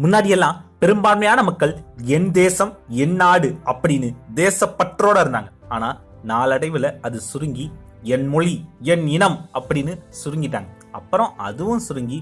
முன்னாடியெல்லாம் பெரும்பான்மையான மக்கள் என் தேசம் என் நாடு அப்படின்னு தேசப்பற்றோட இருந்தாங்க. ஆனா நாளடைவுல அது சுருங்கி என் மொழி என் இனம் அப்படின்னு சுருங்கிட்டாங்க. அப்புறம் அதுவும் சுருங்கி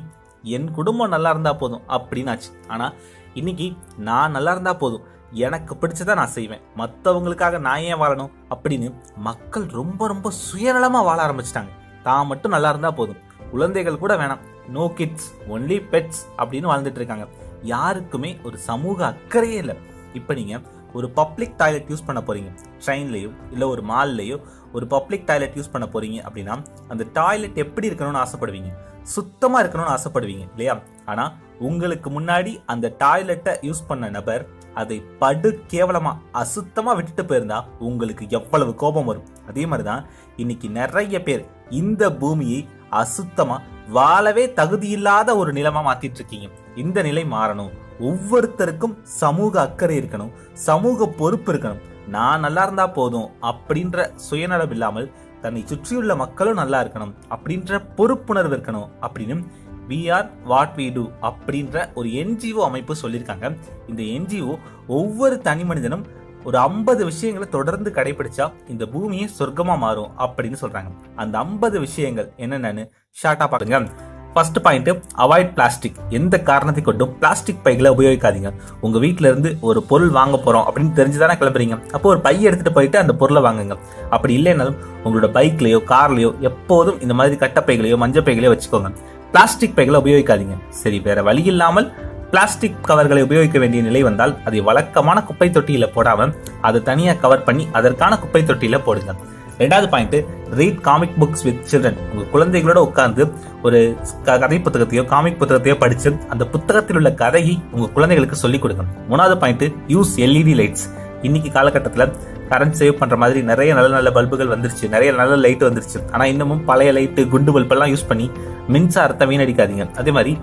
என் குடும்பம் நல்லா இருந்தா போதும் அப்படின்னு ஆச்சு ஆனா இன்னைக்கு நான் நல்லா இருந்தா போதும். எனக்கு பிடிச்சதை நான் செய்வேன். மற்றவங்களுக்காக நான் ஏன் வாழணும் அப்படின்னு மக்கள் ரொம்ப ரொம்ப சுயநலமா வாழ ஆரம்பிச்சிட்டாங்க. தான் மட்டும் நல்லா இருந்தா போதும். குழந்தைகள் கூட வேணாம். நோ கிட்ஸ் ஒன்லி பெட்ஸ் அப்படின்னு வாழ்ந்துட்டு இருக்காங்க. யாருக்குமே ஒரு சமூக அக்கறையே இல்லை. இப்போ நீங்கள் ஒரு பப்ளிக் டாய்லெட் யூஸ் பண்ண போகிறீங்க ட்ரெயின்லேயோ இல்லை ஒரு மால்லையோ ஒரு பப்ளிக் டாய்லெட் யூஸ் பண்ண போகிறீங்க அப்படின்னா அந்த டாய்லெட் எப்படி இருக்கணும்னு ஆசைப்படுவீங்க. சுத்தமாக இருக்கணும்னு ஆசைப்படுவீங்க இல்லையா? ஆனால் உங்களுக்கு முன்னாடி அந்த டாய்லெட்டை யூஸ் பண்ண நபர் அதை படு கேவலமாக அசுத்தமாக விட்டுட்டு போயிருந்தா உங்களுக்கு எவ்வளவு கோபம் வரும். அதே மாதிரி தான் இன்னைக்கு நிறைய பேர் இந்த பூமியை அசுத்தமா வாழவே தகுதியில்லாத ஒரு நிலமா மாத்திட்டு இருக்கீங்க இந்த நிலை மாறணும். ஒவ்வொருத்தருக்கும் சமூக அக்கறை இருக்கணும். சமூக பொறுப்பு இருக்கணும். நான் நல்லா இருந்தா போதும் அப்படின்ற சுயநலம் இல்லாமல் தன்னை சுற்றியுள்ள மக்களும் நல்லா இருக்கணும். அப்படின்ற பொறுப்புணர்வு இருக்கணும் அப்படின்னு we are what we do அப்படின்ற ஒரு என்ஜிஓ அமைப்பு சொல்லியிருக்காங்க. இந்த என்ஜிஓ ஒவ்வொரு தனி மனிதனும் ஒரு ஐம்பது விஷயங்களை தொடர்ந்து கடைபிடிச்சா இந்த பூமியே சொர்க்கமா மாறும் அப்படின்னு சொல்றாங்க. அந்த ஐம்பது விஷயங்கள் என்னென்னு ஷார்ட்டா பாருங்க ஃபர்ஸ்ட் பாயிண்ட் அவாய்ட் பிளாஸ்டிக் எந்த காரணத்தை கொண்டும் பிளாஸ்டிக் பைகளை உபயோகிக்காதீங்க. உங்கள் வீட்ல இருந்து ஒரு பொருள் வாங்க போகிறோம் அப்படின்னு தெரிஞ்சு தானே கிளம்புறீங்க. அப்போ ஒரு பை எடுத்துகிட்டு போயிட்டு அந்த பொருளை வாங்குங்க. அப்படி இல்லைனாலும் உங்களோட பைக்லையோ கார்லையோ எப்போதும் இந்த மாதிரி கட்டப்பைகளையோ மஞ்சள் பைகளையோ வச்சுக்கோங்க. பிளாஸ்டிக் பைகளை உபயோகிக்காதீங்க. சரி வேற வழி இல்லாமல் பிளாஸ்டிக் கவர்களை உபயோகிக்க வேண்டிய நிலை வந்தால் அதை வழக்கமான குப்பை தொட்டியில போடாம அதை தனியா கவர் பண்ணி அதற்கான குப்பை தொட்டியில போடுங்க. ரெண்டாவது point read comic books with children உங்க குழந்தைகளோட உட்கார்ந்து ஒரு க- கதை புத்தகத்தையோ காமிக் புத்தகத்தையோ படிச்சு அந்த புத்தகத்தில் உள்ள கதையை உங்க குழந்தைகளுக்கு சொல்லிக் கொடுங்க. மூணாவது பாயிண்ட் யூஸ் எல்இடி லைட்ஸ் இன்னைக்கு காலகட்டத்தில் கரண்ட் சேவ் பண்ணுற மாதிரி நிறைய நல்ல நல்ல பல்புகள் வந்துருச்சு. நிறைய நல்ல லைட் வந்துருச்சு. ஆனால் இன்னமும் பழைய லைட்டு குண்டு பல்பெல்லாம் யூஸ் பண்ணி மின்சாரத்தை வீணடிக்காதீங்க. அதே மாதிரி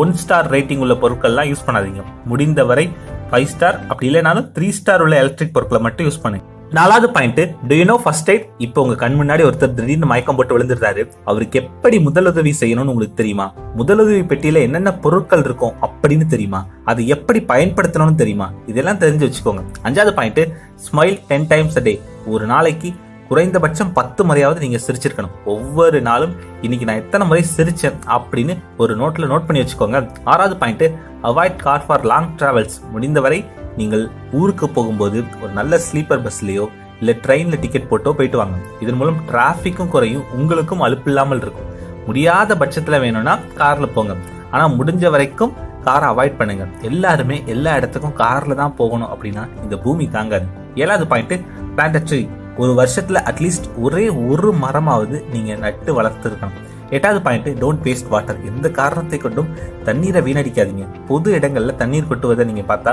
ஒன் ஸ்டார் ரேட்டிங் உள்ள பொருட்கள்லாம் யூஸ் பண்ணாதீங்க. முடிந்தவரை ஃபைவ் ஸ்டார் அப்படி இல்லைனாலும் த்ரீ ஸ்டார் உள்ள எலக்ட்ரிக் பொருட்களை மட்டும் யூஸ் பண்ணுங்க. நாலாவது பாயிண்ட் டு ஃபர்ஸ்ட் எய்ட் இப்போ உங்க கண் முன்னாடி ஒருத்தர் திடீர்னு மயக்கம் போட்டு விழுந்துருந்தாரு அவருக்கு எப்படி முதலுதவி செய்யணும்னு உங்களுக்கு தெரியுமா? முதலுதவி பெட்டியில என்னென்ன பொருட்கள் இருக்கும் அப்படின்னு தெரியுமா? அது எப்படி பயன்படுத்தணும்னு தெரியுமா? இதெல்லாம் தெரிஞ்சு வச்சுக்கோங்க. அஞ்சாவது point smile ten times a day ஒரு நாளைக்கு குறைந்தபட்சம் பத்து முறையாவது நீங்கள் சிரிச்சிருக்கணும். ஒவ்வொரு நாளும் இன்னைக்கு நான் எத்தனை முறை சிரித்தேன் அப்படின்னு ஒரு நோட்டில் நோட் பண்ணி வச்சுக்கோங்க. ஆறாவது point avoid car for long travels முடிந்தவரை நீங்கள் ஊருக்கு போகும்போது ஒரு நல்ல ஸ்லீப்பர் பஸ்லேயோ இல்லை ட்ரெயினில் டிக்கெட் போட்டோ போயிட்டு வாங்க. இதன் மூலம் டிராஃபிக்கும் குறையும் உங்களுக்கும் அலுப்பு இல்லாமல் இருக்கும். முடியாத பட்சத்தில் வேணும்னா காரில் போங்க. ஆனால் முடிஞ்ச வரைக்கும் காரை அவாய்ட் பண்ணுங்க. எல்லாருமே எல்லா இடத்துக்கும் காரில் தான் போகணும் அப்படின்னா இந்த பூமி தாங்காது. ஏழாவது பாயிண்ட்டு பிளான்ட் ட்ரீ ஒரு வருஷத்தில் அட்லீஸ்ட் ஒரே ஒரு மரமாவது நீங்கள் நட்டு வளர்த்துருக்கணும். எட்டாவது பாயிண்ட் டோன்ட் வேஸ்ட் வாட்டர் எந்த காரணத்தை கொண்டும் தண்ணீரை வீணடிக்காதீங்க. பொது இடங்களில் தண்ணீர் கொட்டுவதை நீங்கள் பார்த்தா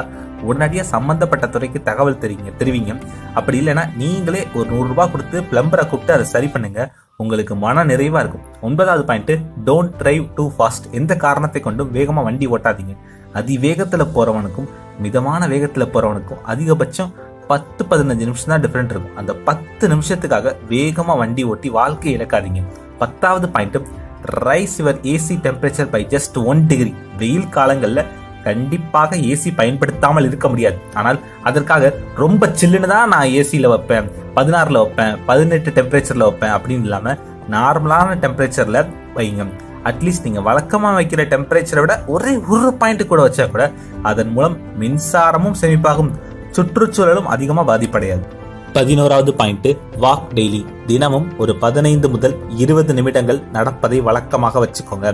உடனடியாக சம்மந்தப்பட்ட துறைக்கு தகவல் தெரிவிங்க தெரிவிங்க. அப்படி இல்லைன்னா நீங்களே ஒரு நூறுரூபா கொடுத்து பிளம்பரை கூப்பிட்டு அதை சரி பண்ணுங்க. உங்களுக்கு மன நிறைவாக இருக்கும். ஒன்பதாவது point don't drive too fast எந்த காரணத்தை கொண்டும் வேகமாக வண்டி ஓட்டாதீங்க. அதிவேகத்தில் போகிறவனுக்கும் மிதமான வேகத்தில் போகிறவனுக்கும் அதிகபட்சம் பத்து பதினஞ்சு நிமிஷம் தான் டிஃப்ரெண்ட் இருக்கும். அந்த பத்து நிமிஷத்துக்காக வேகமாக வண்டி ஓட்டி வாழ்க்கையை இழக்காதீங்க. பத்தாவது point raise your AC temperature by just one degree வெயில் காலங்களில் கண்டிப்பாக ஏசி பயன்படுத்தாமல் இருக்க முடியாது. ஆனால் அதற்காக ரொம்ப சில்லுன்னு தான் நான் ஏசியில் வைப்பேன். பதினாறில் வைப்பேன் பதினெட்டு டெம்பரேச்சரில் வைப்பேன் அப்படின்னு இல்லாமல் நார்மலான டெம்பரேச்சரில் வைங்க. அட்லீஸ்ட் நீங்கள் வழக்கமாக வைக்கிற டெம்பரேச்சரை விட ஒரே ஒரு பாயிண்ட் கூட வச்சா கூட அதன் மூலம் மின்சாரமும் சேமிப்பாகும். சுற்றுச்சூழலும் அதிகமா பாதிப்படையாது. பதினோராவது பாயிண்ட் வாக் டெய்லி. தினமும் ஒரு பதினைந்து முதல் இருபது நிமிடங்கள் நடப்பதை வழக்கமாக வச்சுக்கோங்க.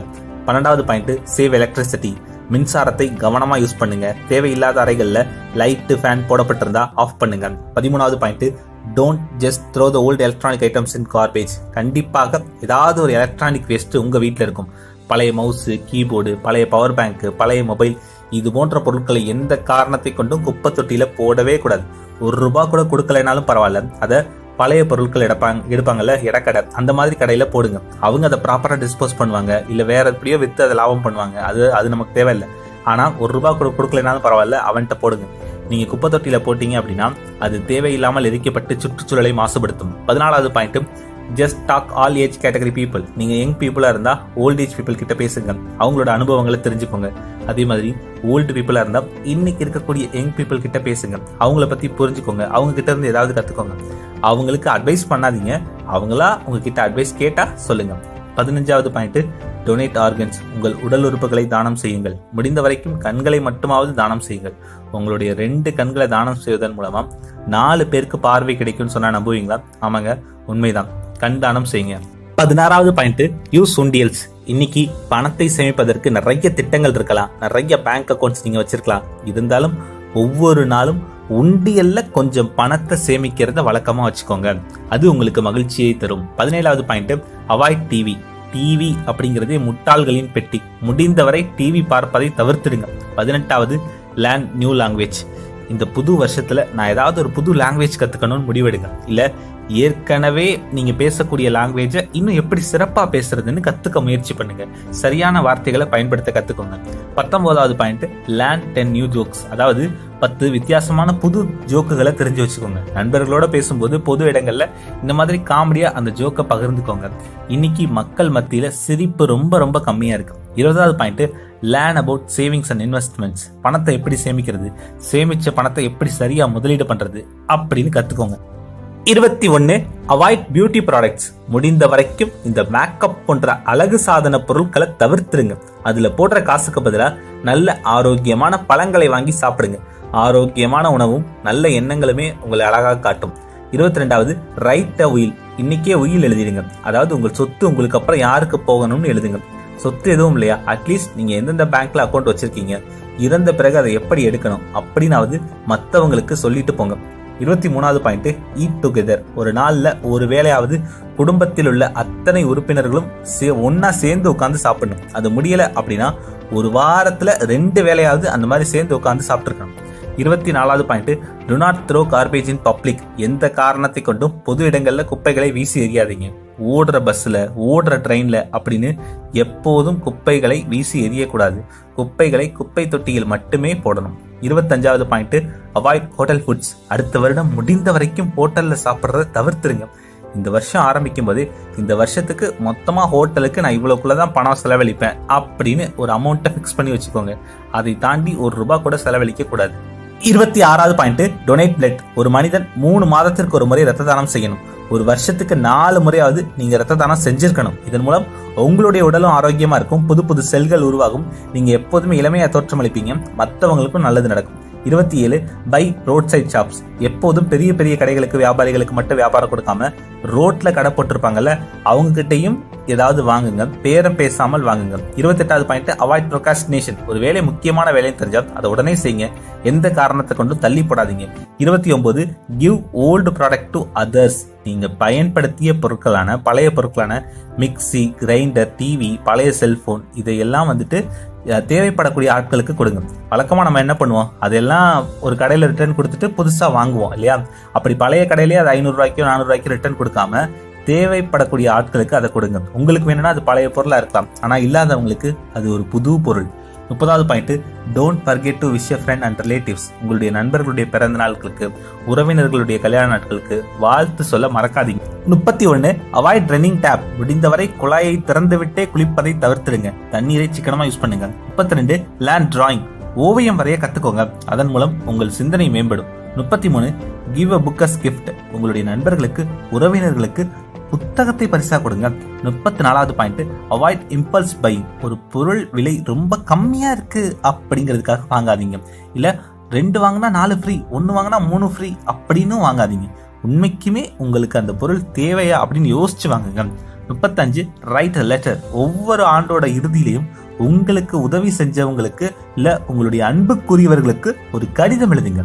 பன்னெண்டாவது பாயிண்ட் சேவ் எலக்ட்ரிசிட்டி மின்சாரத்தை கவனமா யூஸ் பண்ணுங்க. தேவையில்லாத அறைகள்ல லைட்டு ஃபேன் போடப்பட்டிருந்தா ஆஃப் பண்ணுங்க. பதிமூணாவது point don't just throw the old electronic items in garbage கண்டிப்பாக ஏதாவது ஒரு எலக்ட்ரானிக் வேஸ்ட் உங்க வீட்டில் இருக்கும். பழைய மவுஸு கீபோர்டு பழைய பவர் பேங்க் பழைய மொபைல் இது போன்ற பொருட்களை எந்த காரணத்தை கொண்டும் குப்பை தொட்டியில போடவே கூடாது. ஒரு ரூபா கூட கொடுக்கலைனாலும் பரவாயில்ல. அதை பழைய பொருட்கள் எடுப்பாங்க எடுப்பாங்கல்ல இடக்கடை. அந்த மாதிரி கடையில போடுங்க. அவங்க அதை ப்ராப்பரா டிஸ்போஸ் பண்ணுவாங்க. இல்ல வேற எப்படியோ வித்து அதை லாபம் பண்ணுவாங்க. அது அது நமக்கு தேவையில்லை. ஆனா ஒரு ரூபா கூட கொடுக்கலைனாலும் பரவாயில்ல அவன்கிட்ட போடுங்க. நீங்க குப்பை தொட்டியில போட்டீங்க அப்படின்னா அது தேவையில்லாமல் எரிக்கப்பட்டு சுற்றுச்சூழலை மாசுபடுத்தும். பதினாலாவது point just talk all age category people நீங்க யங் பீப்புளா இருந்தா ஓல்ட் ஏஜ் பீப்புள் கிட்ட பேசுங்க அவங்களோட அனுபவங்களை தெரிஞ்சுக்கோங்க. அதே மாதிரி ஓல்டு பீப்புளா இருந்தா இன்னைக்கு இருக்கக்கூடிய யங் பீப்புள் கிட்ட பேசுங்க அவங்கள பத்தி புரிஞ்சுக்கோங்க. அவங்க கிட்ட இருந்து ஏதாவது கத்துக்கோங்க. அவங்களுக்கு அட்வைஸ் பண்ணாதீங்க. அவங்களா உங்ககிட்ட அட்வைஸ் கேட்டா சொல்லுங்க. பதினஞ்சாவது பாயிண்ட் டொனேட் ஆர்கன்ஸ் உங்கள் உடல் உறுப்புகளை தானம் செய்யுங்கள். முடிந்த வரைக்கும் கண்களை மட்டுமாவது தானம் செய்யுங்கள். உங்களுடைய ரெண்டு கண்களை தானம் செய்வதன் மூலமா நாலு பேருக்கு பார்வை கிடைக்கும்னு சொன்னா நம்புவீங்களா? ஆமாங்க உண்மைதான். கண் தானம் செய்யுங்க. பதினாறாவது பாயிண்ட் யூஸ் உண்டியல்ஸ் இன்னைக்கு பணத்தை சேமிப்பதற்கு நிறைய திட்டங்கள் இருக்கலாம். நிறைய பேங்க் அக்கௌண்ட்ஸ் நீங்க வச்சிருக்கலாம். இருந்தாலும் ஒவ்வொரு நாளும் உண்டியல்ல கொஞ்சம் பணத்தை சேமிக்கிறத வழக்கமா வச்சுக்கோங்க. அது உங்களுக்கு மகிழ்ச்சியை தரும். பதினேழாவது பாயிண்ட் அவாய்ட் டிவி டிவி அப்படிங்கிறதே முட்டாள்களின் பெட்டி. முடிந்தவரை டிவி பார்ப்பதை தவிர்த்துடுங்க. பதினெட்டாவது லேண்ட் நியூ லாங்குவேஜ் இந்த புது வருஷத்துல நான் ஏதாவது ஒரு புது லாங்குவேஜ் கத்துக்கணும்னு முடிவெடுங்க. இல்ல ஏற்கனவே நீங்க பேசக்கூடிய லாங்குவேஜை இன்னும் எப்படி சிறப்பா பேசுறதுன்னு கத்துக்க முயற்சி பண்ணுங்க. சரியான வார்த்தைகளை பயன்படுத்த கத்துக்கோங்க. பத்தொன்பதாவது point land ten new jokes அதாவது பத்து வித்தியாசமான புது ஜோக்குகளை தெரிஞ்சு வச்சுக்கோங்க. நண்பர்களோட பேசும்போது பொது இடங்கள்ல இந்த மாதிரி காமெடியா அந்த ஜோக்கை பகிர்ந்துக்கோங்க. இன்னைக்கு மக்கள் மத்தியில சிரிப்பு ரொம்ப ரொம்ப கம்மியா இருக்கு. இருபதாவது point learn about savings and investments பணத்தை எப்படி சேமிக்கிறது? சேமிச்ச பணத்தை எப்படி சரியா முதலீடு பண்றது? அப்படின்னு கத்துக்கோங்க. இருபத்தி ஒன்னு அவாய்ட் பியூட்டி ப்ராடக்ட்ஸ் முடிந்த வரைக்கும் இந்த மேக்கப் போன்ற அழகு சாதன பொருட்களை தவிர்த்துருங்க. அதுல போடுற காசுக்கு பதிலாக நல்ல ஆரோக்கியமான பழங்களை வாங்கி சாப்பிடுங்க. ஆரோக்கியமான உணவும் நல்ல எண்ணங்களுமே உங்களை அழகாக காட்டும். இருபத்தி ரெண்டாவது ரைட் அ உயில் இன்னைக்கே உயில் எழுதிடுங்க. அதாவது உங்கள் சொத்து உங்களுக்கு அப்புறம் யாருக்கு போகணும்னு எழுதுங்க. சொத்து எதுவும் இல்லையா? அட்லீஸ்ட் நீங்க எந்தெந்த பேங்க்ல அக்கௌண்ட் வச்சிருக்கீங்க. இறந்த பிறகு அதை எப்படி எடுக்கணும்? அப்படின்னாவது மற்றவங்களுக்கு சொல்லிட்டு போங்க. இருபத்தி மூணாவது பாயிண்ட் ஈட் டுகெதர் ஒரு நாளில் ஒரு வேளையாவது குடும்பத்தில் உள்ள அத்தனை உறுப்பினர்களும் சே ஒன்னா சேர்ந்து உட்காந்து சாப்பிடணும். அது முடியல அப்படின்னா ஒரு வாரத்துல ரெண்டு வேளையாவது அந்த மாதிரி சேர்ந்து உட்காந்து சாப்பிட்டுருக்கணும். இருபத்தி நாலாவது point do not throw garbage in public எந்த காரணத்தை கொண்டும் பொது இடங்கள்ல குப்பைகளை வீசி எறியாதீங்க. ஓடுற பஸ்ஸில் ஓடுற ட்ரெயினில் அப்படின்னு எப்போதும் குப்பைகளை வீசி எறியக்கூடாது. குப்பைகளை குப்பை தொட்டியில் மட்டுமே போடணும். இருபத்தஞ்சாவது பாயிண்ட். அவாய்ட் ஹோட்டல் ஃபுட்ஸ் அடுத்த வருடம் முடிந்த வரைக்கும் ஹோட்டலில் சாப்பிட்றத தவிர்த்துருங்க. இந்த வருஷம் ஆரம்பிக்கும் போது இந்த வருஷத்துக்கு மொத்தமாக ஹோட்டலுக்கு நான் இவ்வளவுக்குள்ளதான் பணம் செலவழிப்பேன் அப்படின்னு ஒரு அமௌண்ட்டை ஃபிக்ஸ் பண்ணி வச்சுக்கோங்க. அதை தாண்டி ஒரு ரூபா கூட செலவழிக்க கூடாது. இருபத்தி ஆறாவது பாயிண்ட். டொனேட் பிளட் ஒரு மனிதன் மூணு மாதத்திற்கு ஒரு முறை ரத்த தானம் செய்யணும். ஒரு வருஷத்துக்கு நாலு முறையாவது நீங்க ரத்த தானம் செஞ்சிருக்கணும். இதன் மூலம் உங்களுடைய உடலும் ஆரோக்கியமா இருக்கும். புது புது செல்கள் உருவாகும். நீங்க எப்போதுமே இளமையா தோற்றமளிப்பீங்க. மற்றவங்களுக்கும் நல்லது நடக்கும். இருபத்தி ஏழு பை ரோட் சைட் ஷாப்ஸ் எப்போதும் பெரிய பெரிய கடைகளுக்கு வியாபாரிகளுக்கு மட்டும் வியாபாரம் கொடுக்காம ரோட்ல கடை போட்டிருப்பாங்கல்ல அவங்க கிட்டையும் ஏதாவது வாங்குங்க. பேரம் பேசாமல் வாங்குங்க. இருபத்தெட்டாவது பாயிண்ட் அவாய்ட் ப்ரொகாஸ்டினேஷன் ஒரு வேலை முக்கியமான வேலைன்னு தெரிஞ்சால் அதை உடனே செய்யுங்க. எந்த காரணத்தை கொண்டும் தள்ளி போடாதீங்க. இருபத்தி ஒன்பது give old product to others நீங்க பயன்படுத்திய பொருட்களான பழைய பொருட்களான மிக்சி கிரைண்டர் டிவி பழைய செல்போன் இதையெல்லாம் வந்துட்டு தேவைப்படக்கூடிய ஆட்களுக்கு கொடுங்க. வழக்கமாக நம்ம என்ன பண்ணுவோம்? அதெல்லாம் ஒரு கடையில் ரிட்டர்ன் கொடுத்துட்டு புதுசாக வாங்குவோம் இல்லையா? அப்படி பழைய கடையிலேயே அது ஐநூறுரூவாய்க்கோ நானூறுரூவாய்க்கோ ரிட்டர்ன் கொடுக்காம தேவைப்படக்கூடிய ஆட்களுக்கு அதை கொடுங்க. உங்களுக்கு வேணும்னா அது பழைய பொருளாக இருக்கலாம். ஆனால் இல்லாதவங்களுக்கு அது ஒரு புது பொருள். முப்பதாவது point don't forget to wish friend and relatives உங்களுடைய நண்பர்களுடைய பிறந்த நாட்களுக்கு உறவினர்களுடைய கல்யாண நாட்களுக்கு வாழ்த்து சொல்ல மறக்காதீங்க. முப்பத்தி ஒன்னு அவாய்ட் ரன்னிங் டேப் முடிந்தவரை குழாயை திறந்துவிட்டே குளிப்பதை தவிர்த்துடுங்க. தண்ணீரை சிக்கனமாக யூஸ் பண்ணுங்க. முப்பத்தி ரெண்டு லேண்ட் டிராயிங் ஓவியம் வரைய கத்துக்கோங்க. அதன் மூலம் உங்கள் சிந்தனை மேம்படும். முப்பத்தி மூணு கிவ் அ புக்கஸ் கிஃப்ட் உங்களுடைய நண்பர்களுக்கு உறவினர்களுக்கு புத்தகத்தை பரிசா கொடுங்க. முப்பத்தி நாலாவது பாயிண்ட் அவாய்ட் இம்பல்ஸ் பை ஒரு பொருள் விலை ரொம்ப கம்மியா இருக்கு அப்படிங்கிறதுக்காக வாங்காதீங்க. இல்ல ரெண்டு வாங்கினா நாலு ஃப்ரீ ஒன்று வாங்கினா மூணு ஃப்ரீ அப்படின்னு வாங்காதீங்க. உண்மைக்குமே உங்களுக்கு அந்த பொருள் தேவையா அப்படின்னு யோசிச்சு வாங்குங்க. முப்பத்தஞ்சு ரைட் லெட்டர் ஒவ்வொரு ஆண்டோட இறுதியிலையும் உங்களுக்கு உதவி செஞ்சவங்களுக்கு இல்லை உங்களுடைய அன்புக்குரியவர்களுக்கு ஒரு கடிதம் எழுதுங்க.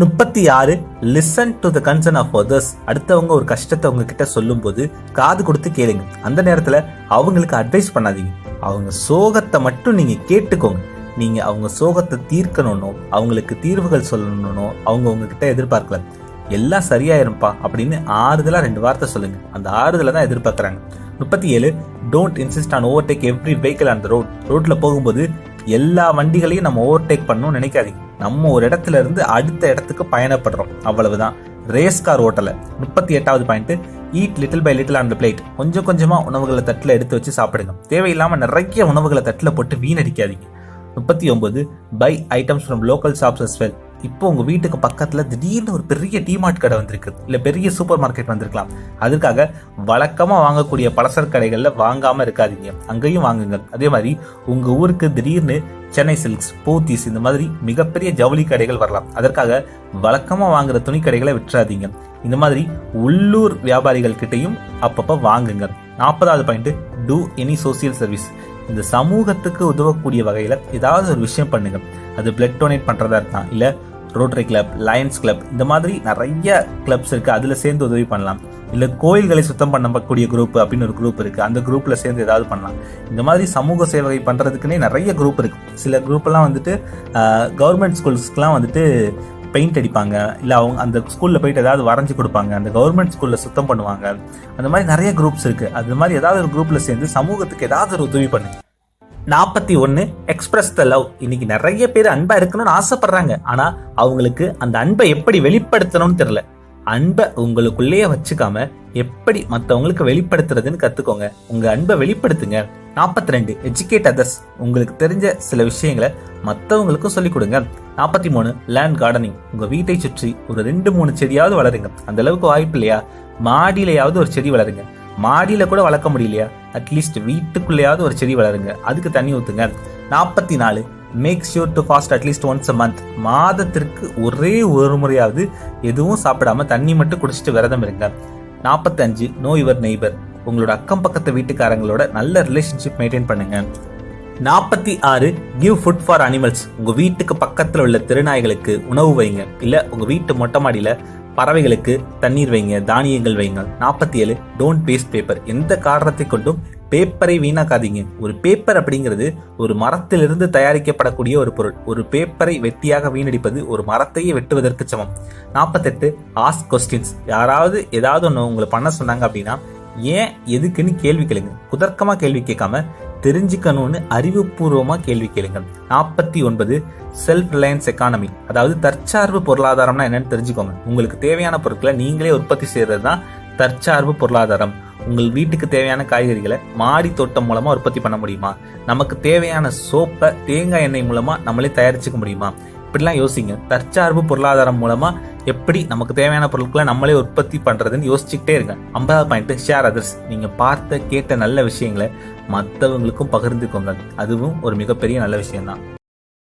முப்பத்தி ஆறு listen to the concern of others அடுத்தவங்க ஒரு கஷ்டத்தை உங்ககிட்ட சொல்லும் போது காது கொடுத்து கேளுங்க. அந்த நேரத்துல அவங்களுக்கு அட்வைஸ் பண்ணாதீங்க. அவங்க சோகத்தை மட்டும் நீங்க கேட்டுக்கோங்க. நீங்க அவங்க சோகத்தை தீர்க்கணும்னோ அவங்களுக்கு தீர்வுகள் சொல்லணும்னோ அவங்க உங்ககிட்ட எதிர்பார்க்கல. எல்லாம் சரியாயிருப்பா அப்படின்னு ஆறுதலா ரெண்டு வார்த்தை சொல்லுங்க. அந்த ஆறுதலை தான் எதிர்பார்க்கறாங்க. முப்பத்தி ஏழு don't insist on overtake every vehicle on the road ரோட்ல போகும்போது எல்லா வண்டிகளையும் நம்ம ஓவர் டேக் பண்ணணும்னு நினைக்காதீங்க. நம்ம ஒரு இடத்துல இருந்து அடுத்த இடத்துக்கு பயணப்படுறோம். அவ்வளவுதான். ரேஸ் கார் ஓட்டல. முப்பத்தி எட்டாவது point eat little by little on plate கொஞ்சம் கொஞ்சமா உணவுகளை தட்டில் எடுத்து வச்சு சாப்பிடுங்க. தேவையில்லாம நிறைய உணவுகளை தட்டில் போட்டு வீணடிக்காதீங்க. முப்பத்தி ஒன்பது buy items from local shops as well இப்போ உங்கள் வீட்டுக்கு பக்கத்தில் திடீர்னு ஒரு பெரிய டிமார்ட் கடை வந்திருக்கு. இல்லை பெரிய சூப்பர் மார்க்கெட் வந்திருக்கலாம். அதுக்காக வழக்கமாக வாங்கக்கூடிய பலசர கடைகளில் வாங்காமல் இருக்காதீங்க. அங்கேயும் வாங்குங்க. அதே மாதிரி உங்கள் ஊருக்கு திடீர்னு சென்னை சில்க்ஸ் போத்தீஸ் இந்த மாதிரி மிகப்பெரிய ஜவுளி கடைகள் வரலாம். அதற்காக வழக்கமாக வாங்குற துணி கடைகளை விட்டுறாதீங்க. இந்த மாதிரி உள்ளூர் வியாபாரிகள் கிட்டையும் அப்பப்போ வாங்குங்க. நாற்பதாவது point do any social service இந்த சமூகத்துக்கு உதவக்கூடிய வகையில் ஏதாவது ஒரு விஷயம் பண்ணுங்க. அது பிளட் டொனேட் பண்ணுறதா இருக்கலாம் இல்லை ரோட்டரி கிளப் லயன்ஸ் கிளப் இந்த மாதிரி நிறைய கிளப்ஸ் இருக்குது அதில் சேர்ந்து உதவி பண்ணலாம். இல்லை கோயில்களை சுத்தம் பண்ணக்கூடிய குரூப் அப்படின்னு ஒரு குரூப் இருக்குது அந்த குரூப்பில் சேர்ந்து ஏதாவது பண்ணலாம். இந்த மாதிரி சமூக சேவை பண்ணுறதுக்குன்னே நிறைய குரூப் இருக்குது சில குரூப்பெல்லாம் வந்துட்டு கவர்மெண்ட் ஸ்கூல்ஸ்க்குலாம் வந்துட்டு பெயிண்ட் அடிப்பாங்க இல்லை அவங்க அந்த ஸ்கூலில் போயிட்டு ஏதாவது வரைஞ்சி கொடுப்பாங்க அந்த கவர்மெண்ட் ஸ்கூலில் சுத்தம் பண்ணுவாங்க. அந்த மாதிரி நிறைய குரூப்ஸ் இருக்குது அது மாதிரி ஏதாவது ஒரு குரூப்பில் சேர்ந்து சமூகத்துக்கு ஏதாவது ஒரு உதவி பண்ணுங்க. நாற்பத்தி ஒன்று எக்ஸ்பிரஸ் த லவ் இன்னைக்கு நிறைய பேர் அன்பாக இருக்கணும்னு ஆசைப்படுறாங்க. ஆனால் அவங்களுக்கு அந்த அன்பை எப்படி வெளிப்படுத்தணும்னு தெரில அன்பை உங்களுக்குள்ளேயே வச்சுக்காம எப்படி மற்றவங்களுக்கு வெளிப்படுத்துறதுன்னு கத்துக்கோங்க. உங்க அன்பை வெளிப்படுத்துங்க. நாற்பத்தி ரெண்டு எஜுகேட் அதர்ஸ் உங்களுக்கு தெரிஞ்ச சில விஷயங்களை மற்றவங்களுக்கும் சொல்லிக் கொடுங்க. நாற்பத்தி மூணு லேண்ட் கார்டனிங் உங்க வீட்டை சுற்றி ஒரு ரெண்டு மூணு செடியாவது வளருங்க. அந்த அளவுக்கு வாய்ப்பு இல்லையா? மாடியிலையாவது ஒரு செடி வளருங்க. மாடியில கூட வளர்க்க முடியலையா? அட்லீஸ்ட் வீட்டுக்குள்ளேயாவது ஒரு செடி வளருங்க. அதுக்கு தண்ணி ஊத்துங்க. நாற்பத்தி நாலு make sure to fast at least once a month மாதத்திற்கு ஒரே ஒரு முறையாவது எதுவும் சாப்பிடாம தண்ணி மட்டும் குடிச்சிட்டு விரதம் இருங்க. நாற்பத்தஞ்சு நோ யுவர் நெய்பர் உங்களோட அக்கம் பக்கத்து வீட்டுக்காரங்களோட நல்ல ரிலேஷன்ஷிப் மெயின்டைன் பண்ணுங்க. நாற்பத்தி ஆறு கிவ் ஃபுட் ஃபார் அனிமல்ஸ் உங்கள் வீட்டுக்கு பக்கத்தில் உள்ள திருநாய்களுக்கு உணவு வைங்க. இல்லை உங்கள் வீட்டு மொட்டை மாடியில் பறவைகளுக்கு தண்ணீர் வைங்க தானியங்கள் வைங்க. நாற்பத்தி ஏழு டோன்ட் வேஸ்ட் பேப்பர் எந்த காரணத்தை கொண்டும் பேப்பரை வீணாக்காதீங்க. ஒரு பேப்பர் அப்படிங்கிறது ஒரு மரத்திலிருந்து தயாரிக்கப்படக்கூடிய ஒரு பொருள். ஒரு பேப்பரை வெட்டியாக வீணடிப்பது ஒரு மரத்தையே வெட்டுவதற்கு சமம். நாற்பத்தெட்டு ஆஸ்க் கொஸ்டின்ஸ் யாராவது ஏதாவது ஒன்று உங்களை பண்ண சொன்னாங்க அப்படின்னா ஏன் எதுக்குன்னு கேள்வி கேளுங்க. குதர்க்கமாக கேள்வி கேட்காம தெரிஞ்சுக்கணும்னு அறிவுபூர்வமாக கேள்வி கேளுங்க நாற்பத்தி ஒன்பது செல்ஃப் ரிலையன்ஸ் எக்கானமி அதாவது தற்சார்பு பொருளாதாரம்னா என்னன்னு தெரிஞ்சுக்கோங்க. உங்களுக்கு தேவையான பொருட்களை நீங்களே உற்பத்தி செய்யறது தான் தற்சார்பு பொருளாதாரம். உங்கள் வீட்டுக்கு தேவையான காய்கறிகளை மாடி தோட்டம் மூலமா உற்பத்தி பண்ண முடியுமா? நமக்கு தேவையான சோப்பை தேங்காய் எண்ணெய் மூலமா நம்மளே தயாரிச்சுக்க முடியுமா? இப்படிலாம் யோசிங்க. தற்சார்பு பொருளாதாரம் மூலமா எப்படி நமக்கு தேவையான பொருட்களை நம்மளே உற்பத்தி பண்றதுன்னு யோசிச்சுக்கிட்டே இருங்க. ஐம்பதாவது பாயிண்ட் ஷேர் அதர்ஸ் நீங்க பார்த்த கேட்ட நல்ல விஷயங்களை மற்றவங்களுக்கும் பகிர்ந்துக்கோங்க. அதுவும் ஒரு மிகப்பெரிய நல்ல விஷயம் தான்